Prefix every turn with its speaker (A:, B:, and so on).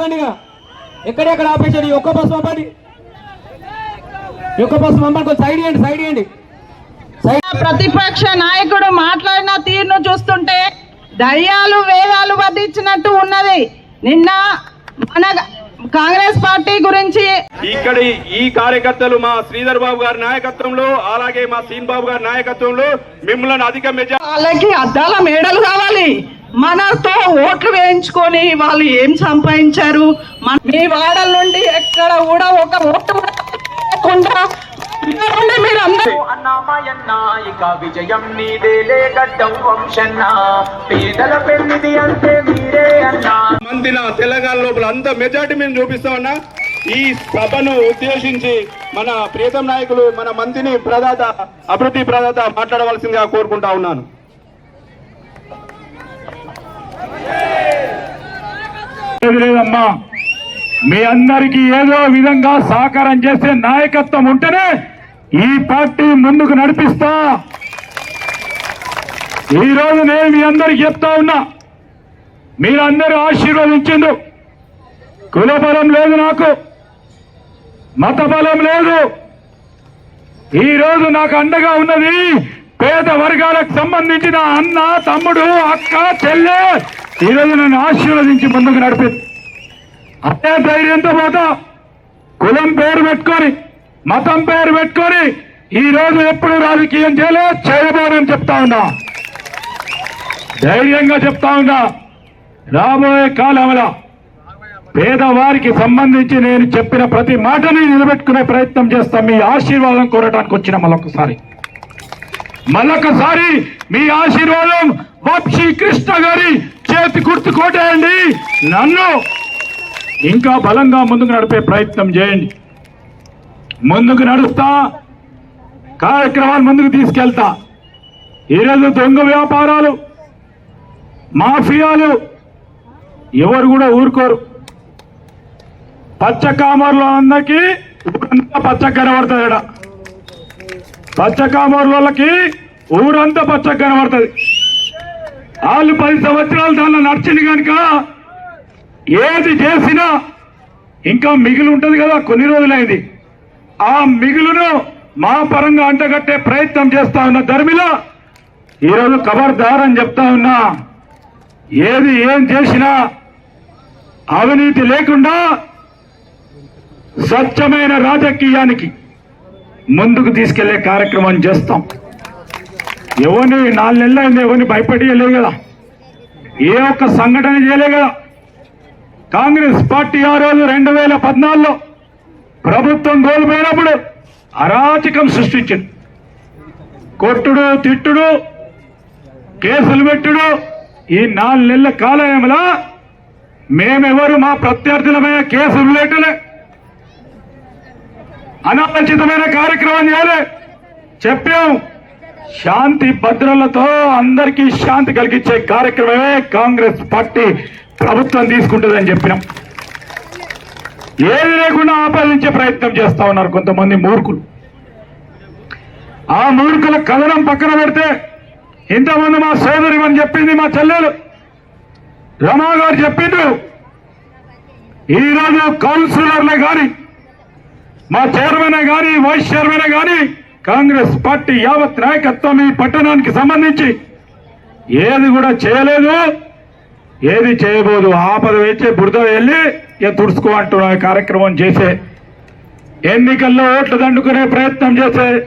A: ఆపకండి ఇక ఎక్కడెక్కడ ఆపేసాడు ఈ ఒక్క బస్సు పంపండి. ఒక్క బస్సు పంపండి. కొంచెం సైడ్ ఇవ్వండి సైడ్ ఇవ్వండి సైడ్
B: ప్రతిపక్ష నాయకుడు మాట్లాడిన తీరును చూస్తుంటే దయ్యాలు వేదాలు వధించినట్టు ఉన్నది. నిన్న మన కాంగ్రెస్ పార్టీ గురించి
C: ఇక్కడ ఈ కార్యకర్తలు మా శ్రీధర్ బాబు గారి నాయకత్వంలో అలాగే మా సీన్ బాబు గారి నాయకత్వంలో మిమ్మల్ని అధిక మెజార్
B: వాళ్ళకి అద్దాల మేడలు కావాలి. మనతో ఓట్లు వేయించుకొని వాళ్ళు ఏం సంపాదించారు? మీ వాడల నుండి ఎక్కడ కూడా ఒక ఓటు కూడా లేకుండా ఉండి మీరు అందరూ
D: అన్నామాయన్న ఇక విజయం నీదేలే గడ్డం వంశన్న. పేదల పెళ్ళిది అంటే మీరే అన్నా.
C: మందిన తెలంగాణ లోపల అంత మెజార్టీ మేము చూపిస్తామన్నా. ఈ సభను ఉద్దేశించి మన ప్రియతం నాయకులు మన మంత్రిని ప్రదాత అభివృద్ధి ప్రదాత మాట్లాడవలసిందిగా కోరుకుంటా ఉన్నాను.
E: లేదు లేదమ్మా మీ అందరికీ ఏదో విధంగా సహకారం చేసే నాయకత్వం ఉంటేనే ఈ పార్టీ ముందుకు నడిపిస్తా. ఈ రోజు నేను మీ అందరికి చెప్తా ఉన్నా. మీరందరూ ఆశీర్వదించిండు కులబలం లేదు నాకు. మత బలం లేదు. ఈ రోజు నాకు అండగా ఉన్నది పేద వర్గాలకు సంబంధించిన అన్న తమ్ముడు అక్క చెల్లె ఈ రోజు నన్ను ఆశీర్వదించి ముందుకు నడిపి అదే ధైర్యంతో పోతా. కులం పేరు పెట్టుకొని మతం పేరు పెట్టుకొని ఈ రోజు ఎప్పుడు రాజకీయం చేయలే చేయబోనని చెప్తా ఉన్నా. ధైర్యంగా చెప్తా ఉన్నా. రాబోయే కాలంలో పేదవారికి సంబంధించి నేను చెప్పిన ప్రతి మాటని నిలబెట్టుకునే ప్రయత్నం చేస్తాం. మీ ఆశీర్వాదం కోరటానికి వచ్చిన మళ్ళొకసారి మళ్ళొకసారి మీ ఆశీర్వాదం వప్షి కృష్ణ గారి చేతి గుర్తు కోటేయండి. నన్ను ఇంకా బలంగా ముందుకు నడిపే ప్రయత్నం చేయండి. ముందుకు నడుస్తా కార్యక్రమాలు ముందుకు తీసుకెళ్తా. ఈరోజు దొంగ వ్యాపారాలు మాఫియాలు ఎవరు కూడా ఊరుకోరు. పచ్చ కామర్లో అందరికి ఊరంతా పచ్చ కనబడుతుంది ఈడ. పచ్చ కామర్లకి ఊరంతా పచ్చ కనబడుతుంది. వాళ్ళు పది సంవత్సరాలు దానిలో నడిచింది కనుక ఏది చేసినా ఇంకా మిగిలి ఉంటుంది కదా కొన్ని రోజులైంది. ఆ మిగులును మా పరంగా అంటగట్టే ప్రయత్నం చేస్తా ఉన్న ధర్మిల ఈరోజు ఖబర్దార్ అని చెప్తా ఉన్నా. ఏది ఏం చేసినా అవినీతి లేకుండా స్వచ్ఛమైన రాజకీయానికి ముందుకు తీసుకెళ్ళే కార్యక్రమం చేస్తాం. ఎవరిని నాలుగు నెలలు అయింది ఎవరిని భయపడియలేదు కదా. ఏ ఒక్క సంఘటన చేయలే కదా. కాంగ్రెస్ పార్టీ ఆ రోజు రెండు వేల పద్నాలుగులో ప్రభుత్వం కోల్పోయినప్పుడు అరాచకం సృష్టించింది. కొట్టుడు తిట్టుడు కేసులు పెట్టుడు ఈ నాలుగు నెలల కాలయంలో మేమెవరు మా ప్రత్యర్థులమైన కేసులు లేటలే. అనాలోచితమైన కార్యక్రమం చేయలే. చెప్పాం. శాంతి భద్రలతో అందరికీ శాంతి కలిగించే కార్యక్రమమే కాంగ్రెస్ పార్టీ. ప్రభుత్వం తీసుకుంటుందని చెప్పినాం. ఏది లేకుండా ఆపాదించే ప్రయత్నం చేస్తా ఉన్నారు కొంతమంది మూర్ఖులు. ఆ మూర్ఖుల కథనం పక్కన పెడితే ఇంతమంది మా సోదరి అని చెప్పింది మా చెల్లెలు. రమా గారు చెప్పిండ్రు. ఈరోజు కౌన్సిలర్లే కానీ మా చైర్మన్ కానీ వైస్ చైర్మన్ కానీ కాంగ్రెస్ పార్టీ యావత్ నాయకత్వం ఈ పట్టణానికి సంబంధించి ఏది కూడా చేయలేదు. ఏది చేయబోదు ఆపద వేచి బురద వెళ్ళి ఇక తుడుచుకో అంటున్న కార్యక్రమం చేసే. ఎన్నికల్లో ఓట్లు దండుకునే ప్రయత్నం చేసే.